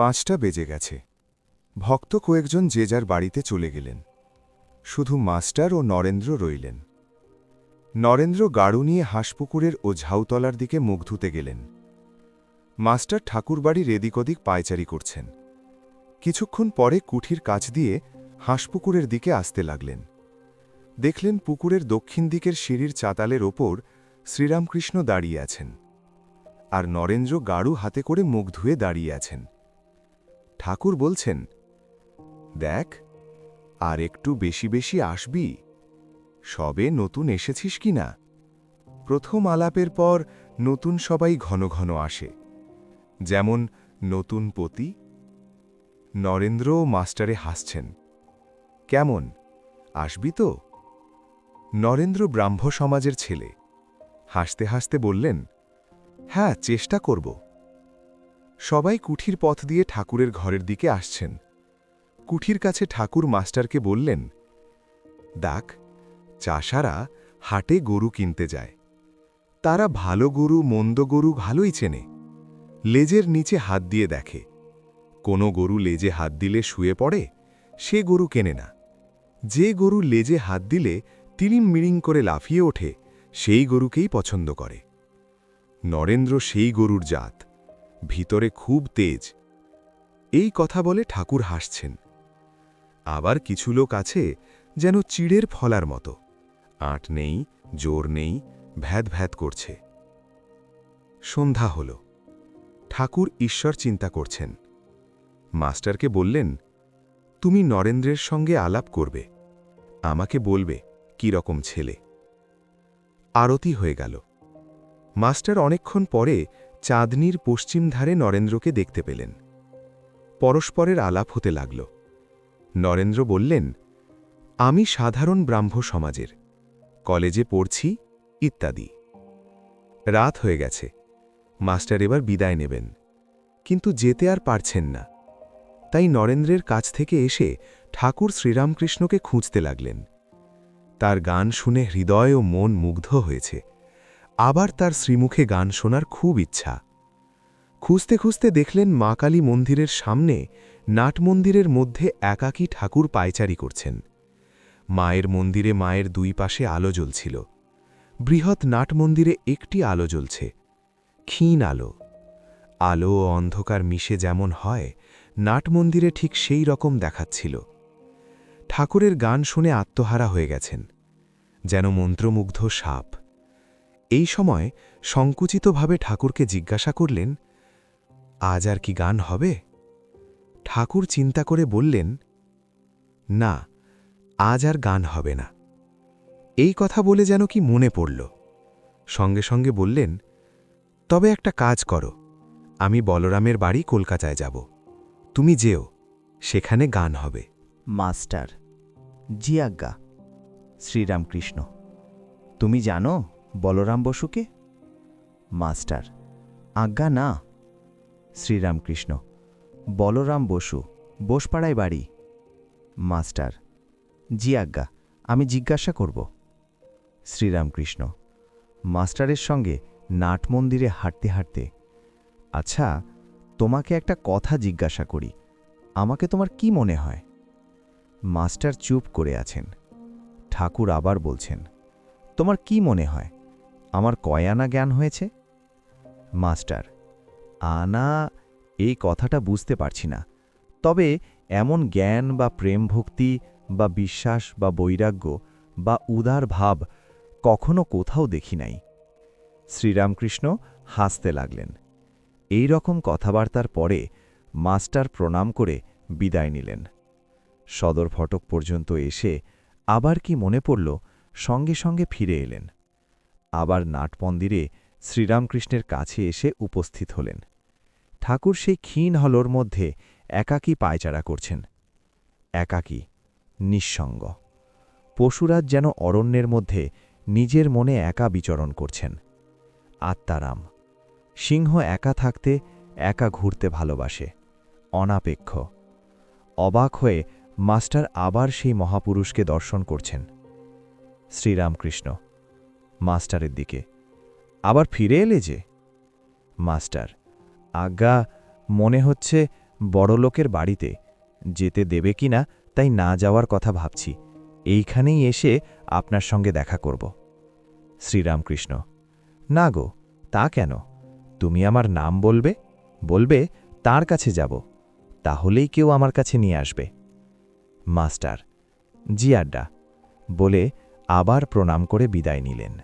পাঁচটা বেজে গেছে। ভক্ত কয়েকজন যে যার বাড়িতে চলে গেলেন। শুধু মাস্টার ও নরেন্দ্র রইলেন। নরেন্দ্র গাড়ু নিয়ে হাঁসপুকুরের ও ঝাউতলার দিকে মুখ ধুতে গেলেন। মাস্টার ঠাকুরবাড়ির এদিক ওদিক পায়চারি করছেন। কিছুক্ষণ পরে কুঠির কাছ দিয়ে হাঁসপুকুরের দিকে আসতে লাগলেন। দেখলেন পুকুরের দক্ষিণ দিকের সিঁড়ির চাতালের ওপর শ্রীরামকৃষ্ণ দাঁড়িয়ে আছেন। আর নরেন্দ্র গাড়ু হাতে করে মুখ ধুয়ে দাঁড়িয়ে আছেন। ঠাকুর বলছেন, দেখ, আর একটু বেশি বেশি আসবি। সবে নতুন এসেছিস কি না? প্রথম আলাপের পর নতুন সবাই ঘন ঘন আসে। যেমন নতুন পতি, নরেন্দ্র মাস্টারে হাসছেন, কেমন, আসবি তো? নরেন্দ্র ব্রাহ্ম সমাজের ছেলে, হাসতে হাসতে বললেন হ্যাঁ চেষ্টা করব। সবাই কুঠির পথ দিয়ে ঠাকুরের ঘরের দিকে আসছেন। কুঠির কাছে ঠাকুর মাস্টারকে বললেন ডাক চাষারা হাটে গরু কিনতে যায়। তারা ভালো গরু, মন্দ গরু ভালোই চেনে। লেজের নিচে হাত দিয়ে দেখে। কোনো গরু লেজে হাত দিলে শুয়ে পড়ে, সে গরু কেনে না। যে গরু লেজে হাত দিলে তিরিম মিরিং করে লাফিয়ে ওঠে, সেই গরুকেই পছন্দ করে। নরেন্দ্র সেই গরুর জাত। ভিতরে খুব তেজ। এই কথা বলে ঠাকুর হাসছেন। আবার কিছু লোক আছে যেন চিড়ের ফলার মতো। আট নেই, জোর নেই, ভ্যাদ ভ্যাদ করছে। সন্ধ্যা হল। ঠাকুর ঈশ্বর চিন্তা করছেন। মাস্টারকে বললেন, তুমি নরেন্দ্রের সঙ্গে আলাপ করবে। আমাকে বলবে কি রকম ছেলে। আরতি হয়ে গেল। মাস্টার অনেকক্ষণ পরে চাঁদনির পশ্চিম ধারে নরেন্দ্রকে দেখতে পেলেন। পরস্পরের আলাপ হতে লাগল। নরেন্দ্র বললেন, আমি সাধারণ ব্রাহ্ম সমাজের। কলেজে পড়ছি, ইত্যাদি। রাত হয়ে গেছে। মাস্টার এবার বিদায় নেবেন। কিন্তু যেতে আর পারছেন না। তাই নরেন্দ্রের কাছ থেকে এসে ঠাকুর শ্রীরামকৃষ্ণকে খুঁজতে লাগলেন। তার গান শুনে হৃদয় ও মন মুগ্ধ হয়েছে। আবার তার শ্রীমুখে গান শোনার খুব ইচ্ছা। খুঁজতে খুঁজতে দেখলেন মা কালী মন্দিরের সামনে, নাট মন্দিরের মধ্যে একাকী ঠাকুর পায়চারি করছেন। মায়ের মন্দিরে মায়ের দুই পাশে আলো জ্বলছিল। বৃহৎ নাট মন্দিরে একটি আলো জ্বলছে, ক্ষীণ আলো। আলো ও অন্ধকার মিশে যেমন হয়, নাট মন্দিরে ঠিক সেই রকম দেখাচ্ছিল। ঠাকুরের গান শুনে আত্মহারা হয়ে গেছেন, যেন মন্ত্রমুগ্ধ সাপ। এই সময় সংকুচিতভাবে ঠাকুরকে জিজ্ঞাসা করলেন, আজ আর কি গান হবে? ঠাকুর চিন্তা করে বললেন, না, আজ আর গান হবে না। এই কথা বলে যেন কি মনে পড়ল। সঙ্গে সঙ্গে বললেন, তবে একটা কাজ করো, আমি বলরামের বাড়ি কলকাতায় যাব। তুমি যেও, সেখানে গান হবে। মাস্টার জি আজ্ঞা শ্রীরামকৃষ্ণ, তুমি জানো বলরাম বসুকে? মাস্টার, আজ্ঞা না। শ্রীরামকৃষ্ণ, বলরাম বসু, বোসপাড়ায় বাড়ি। মাস্টার, জি আজ্ঞা, আমি জিজ্ঞাসা করব। শ্রীরামকৃষ্ণ, মাস্টারের সঙ্গে নাট মন্দিরে হাঁটতে হাঁটতে আচ্ছা তোমাকে একটা কথা জিজ্ঞাসা করি, আমাকে তোমার কি মনে হয়? মাস্টার চুপ করে আছেন। ঠাকুর আবার বলছেন, তোমার কি মনে হয়? আমার কয় আনা জ্ঞান হয়েছে? মাস্টার, আনা, এই কথাটা বুঝতে পারছি না। তবে এমন জ্ঞান বা প্রেম ভক্তি বা বিশ্বাস বা বৈরাগ্য বা উদার ভাব কখনো কোথাও দেখি নাই। শ্রীরামকৃষ্ণ হাসতে লাগলেন। এই রকম কথাবার্তার পরে মাস্টার প্রণাম করে বিদায় নিলেন। সদর ফটক পর্যন্ত এসে আবার কি মনে পড়ল, সঙ্গে সঙ্গে ফিরে এলেন। আবার নাটমন্দিরে শ্রীরামকৃষ্ণের কাছে এসে উপস্থিত হলেন। ঠাকুর সেই ক্ষীণ হলোর মধ্যে একাকী পায়চারা করছেন। একাকী, নিঃসঙ্গ। পশুরাজ যেন অরণ্যের মধ্যে নিজের মনে একা বিচরণ করছেন। আত্মারাম, সিংহ একা থাকতে একা ঘুরতে ভালোবাসে, অনাপেক্ষ। অবাক হয়ে মাস্টার আবার সেই মহাপুরুষকে দর্শন করছেন। শ্রীরামকৃষ্ণ মাস্টারের দিকে। আবার ফিরে এলে যে? মাস্টার, আজ্ঞা, মনে হচ্ছে বড় লোকের বাড়িতে। যেতে দেবে কিনা তাই না যাওয়ার কথা ভাবছি। এইখানেই এসে আপনার সঙ্গে দেখা করব। শ্রীরামকৃষ্ণ, না গো, তা কেন? তুমি আমার নাম বলবে? বলবে, তার কাছে যাব। তাহলেই কেউ আমার কাছে নিয়ে আসবে। মাস্টার, জি আড্ডা, বলে আবার প্রণাম করে বিদায় নিলেন।